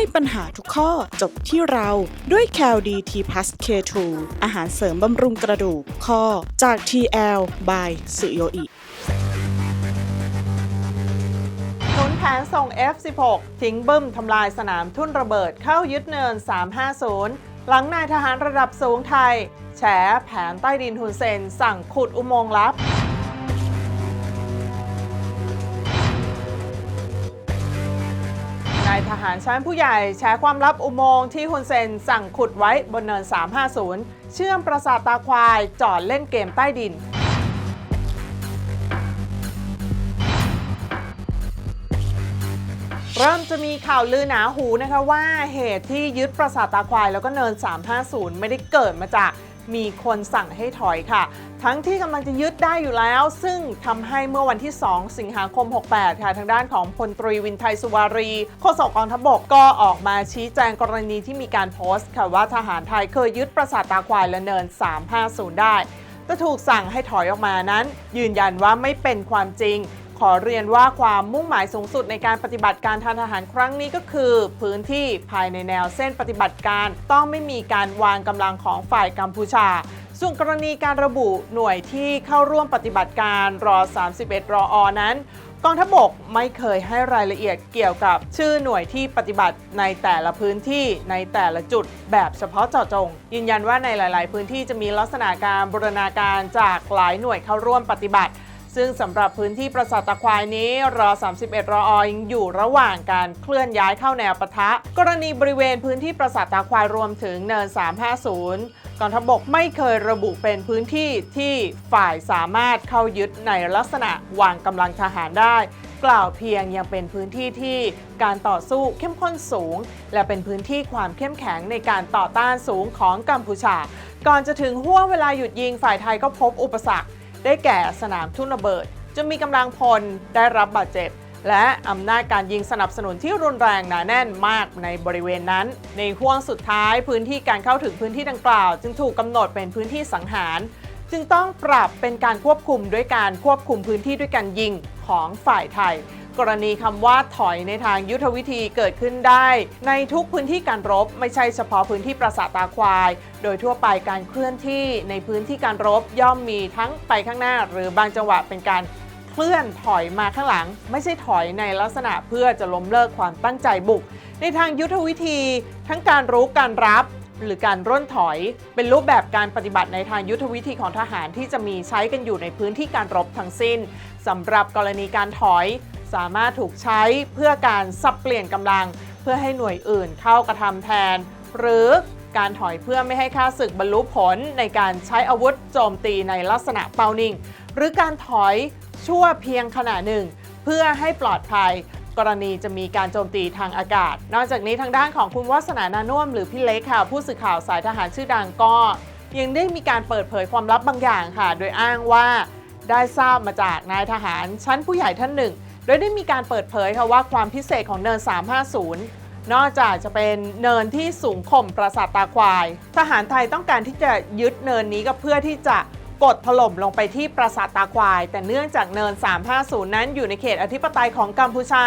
ให้ปัญหาทุกข้อจบที่เราด้วย c a l d t p l u s K2 อาหารเสริมบำรุงกระดูกข้อจาก TL by สุโยอิหนุนแผนส่ง F16 ทิ้งบึ้มทำลายสนามทุ่นระเบิดเข้ายึดเนิน 350 หลังนายทหารระดับสูงไทย แฉแผนใต้ดินฮุนเซนสั่งขุดอุโมงค์ลับายทหารชั้นผู้ใหญ่แชร์ความลับอุโมงค์ที่ฮุนเซนสั่งขุดไว้บนเนิน 350 เชื่อมปราสาทตาควายจอดเล่นเกมใต้ดิน เริ่มจะมีข่าวลือหนาหูนะคะว่าเหตุที่ยึดปราสาทตาควายแล้วก็เนิน 350 ไม่ได้เกิดมาจาก มีคนสั่งให้ถอยค่ะ ทั้งที่กำลังจะยึดได้อยู่แล้ว ซึ่งทำให้เมื่อวันที่ 2 สิงหาคม 68 ค่ะ ทางด้านของพลตรีวินไทยสุวารีโฆษกกองทัพบกก็ออกมาชี้แจงกรณีที่มีการโพสต์ค่ะว่าทหารไทยเคยยึดปราสาทตาควายและเนิน 350 ได้แต่ถูกสั่งให้ถอยออกมานั้น ยืนยันว่าไม่เป็นความจริง ขอเรียนว่าความมุ่งหมายสูงสุดในการปฏิบัติการทางทหารครั้งนี้ก็คือ พื้นที่ภายในแนวเส้นปฏิบัติการ ต้องไม่มีการวางกำลังของฝ่ายกัมพูชา ส่วนกรณีการระบุหน่วยที่เข้าร่วมปฏิบัติการรอ 31 รออนั้นกองทัพบกไม่เคยให้รายละเอียดเกี่ยวกับชื่อหน่วยที่ปฏิบัติในแต่ละพื้นที่ในแต่ละจุดแบบเฉพาะเจาะจง ยืนยันว่าในหลาย ๆ พื้นที่จะมีลักษณะการบูรณาการจากหลายหน่วยเข้าร่วมปฏิบัติ ซึ่งสำหรับพื้นที่ปราสาทตะควายนี้รอ 31 รออยังอยู่ระหว่างการเคลื่อนย้ายเข้าแนวปะทะ กรณีบริเวณพื้นที่ปราสาทตะควายรวมถึงเนิน 350กองทัพบกไม่เคยระบุเป็นพื้นที่ที่ฝ่ายสามารถเข้ายึดในลักษณะวางกำลังทหารได้ กล่าวเพียงยังเป็นพื้นที่ที่การต่อสู้เข้มข้นสูง และเป็นพื้นที่ความเข้มแข็งในการต่อต้านสูงของกัมพูชา ก่อนจะถึงห่วงเวลาหยุดยิงฝ่ายไทยก็พบอุปสรรค ได้แก่สนามทุ่นระเบิดจนมีกำลังพลได้รับบาดเจ็บ และอำนาจการยิงสนับสนุนที่รุนแรงหนาแน่นมากในบริเวณนั้น ในห่วงสุดท้ายพื้นที่การเข้าถึงพื้นที่ดังกล่าว จึงถูกกำหนดเป็นพื้นที่สังหาร จึงต้องปรับเป็นการควบคุมด้วยการควบคุมพื้นที่ด้วยการยิงของฝ่ายไทย กรณีคำว่าถอยในทางยุทธวิธีเกิดขึ้นได้ ในทุกพื้นที่การรบ ไม่ใช่เฉพาะพื้นที่ปราสาทตาควาย โดยทั่วไปการเคลื่อนที่ในพื้นที่การรบย่อมมีทั้งไปข้างหน้า หรือบางจังหวะเป็นการเคลื่อนถอยมาข้างหลัง ไม่ใช่ถอยในลักษณะเพื่อจะล้มเลิกความตั้งใจบุก ในทางยุทธวิธี ทั้งการรู้การรับหรือการร่นถอยเป็นรูปแบบการปฏิบัติในทางยุทธวิธีของทหารที่จะมีใช้กันอยู่ในพื้นที่การรบทั้งสิ้นสำหรับกรณีการถอย สามารถถูกใช้เพื่อการสับเปลี่ยนกำลัง เพื่อให้หน่วยอื่นเข้ากระทำแทน หรือการถอยเพื่อไม่ให้ค่าศึกบรรลุผลในการใช้อาวุธโจมตีในลักษณะเป้านิ่ง หรือการถอยชั่วเพียงขณะหนึ่ง เพื่อให้ปลอดภัยกรณีจะมีการโจมตีทางอากาศ นอกจากนี้ทางด้านของคุณวัฒนานานุ่มหรือพี่เล็กค่ะ ผู้สื่อข่าวสายทหารชื่อดังก็ ยังได้มีการเปิดเผยความลับบางอย่างค่ะ โดยอ้างว่าได้ทราบมาจากนายทหารชั้นผู้ใหญ่ท่านหนึ่ง โดยได้มีการเปิดเผยค่ะว่าความพิเศษของเนิน 350 นอกจากจะเป็นเนินที่สูงข่มปราสาทตาควาย ทหารไทยต้องการที่จะยึดเนินนี้ก็เพื่อที่จะกดถล่มลงไปที่ปราสาทตาควาย แต่เนื่องจากเนิน 350 นั้นอยู่ในเขตอธิปไตยของกัมพูชา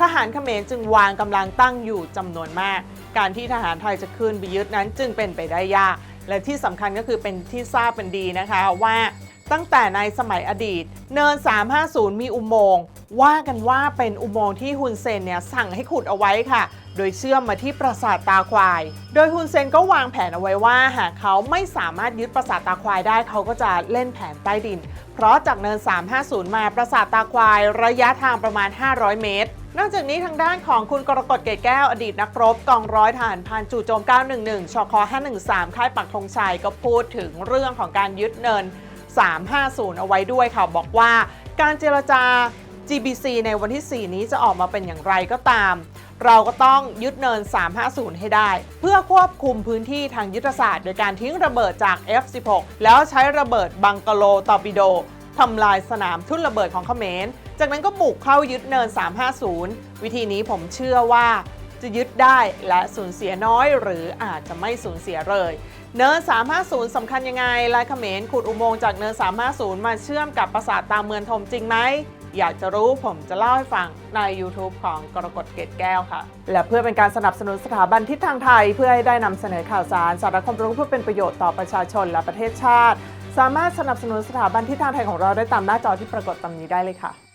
ทหารเขมรจึงวางกำลังตั้งอยู่จำนวนมาก การที่ทหารไทยจะขึ้นไปยึดนั้นจึงเป็นไปได้ยาก และที่สำคัญก็คือเป็นที่ทราบเป็นดีนะคะว่าตั้งแต่ในสมัยอดีต เนิน 350 มีอุโมงค์ ว่ากันว่าเป็นอุโมงค์ที่ฮุนเซนเนี่ยสั่งให้ขุดเอาไว้ค่ะ โดยเชื่อมมาที่ปราสาทตาควาย โดยฮุนเซนก็วางแผนเอาไว้ว่า หากเขาไม่สามารถยึดปราสาทตาควายได้เขาก็จะเล่นแผนใต้ดิน เพราะจากเนิน 350 มาปราสาทตาควายระยะทางประมาณ 500 เมตรนอกจากนี้ทางด้านของคุณกรกฎเกตแก้วอดีตนักรบกองร้อยทหารพรานจู่โจม 911 ชค 513 ค่ายปักธงชัยก็พูดถึงเรื่องของการยึดเนิน 350 เอาไว้ด้วยค่ะ บอกว่าการเจรจา GBC ในวันที่ 4 นี้จะออกมาเป็นอย่างไรก็ตาม เราก็ต้องยึดเนิน 350 ให้ได้ เพื่อควบคุมพื้นที่ทางยุทธศาสตร์ โดยการทิ้งระเบิดจาก F16 แล้วใช้ระเบิดบังกะโลตอร์ปิโดทำลายสนามทุ่นระเบิดของเขมร จากนั้นก็บุกเข้ายึดเนิน 350 วิธีนี้ผมเชื่อว่าจะยึดได้และสูญเสียน้อย หรืออาจจะไม่สูญเสียเลย เนิน 350 สำคัญยังไงลายเขมรขุดอุโมงค์จากเนิน 350 มาเชื่อมกับปราสาทตามเมืองทมจริงไหม อยากจะรู้ผมจะเล่าให้ฟังใน YouTube ของกรกฎเกตแก้วค่ะ และเพื่อเป็นการสนับสนุนสถาบันทิศทางไทย เพื่อให้ได้นำเสนอข่าวสารสาระความรู้เพื่อเป็นประโยชน์ต่อประชาชนและประเทศชาติ สามารถสนับสนุนสถาบันทิศทางไทยของเราได้ตามหน้าจอที่ปรากฏตามนี้ได้เลยค่ะ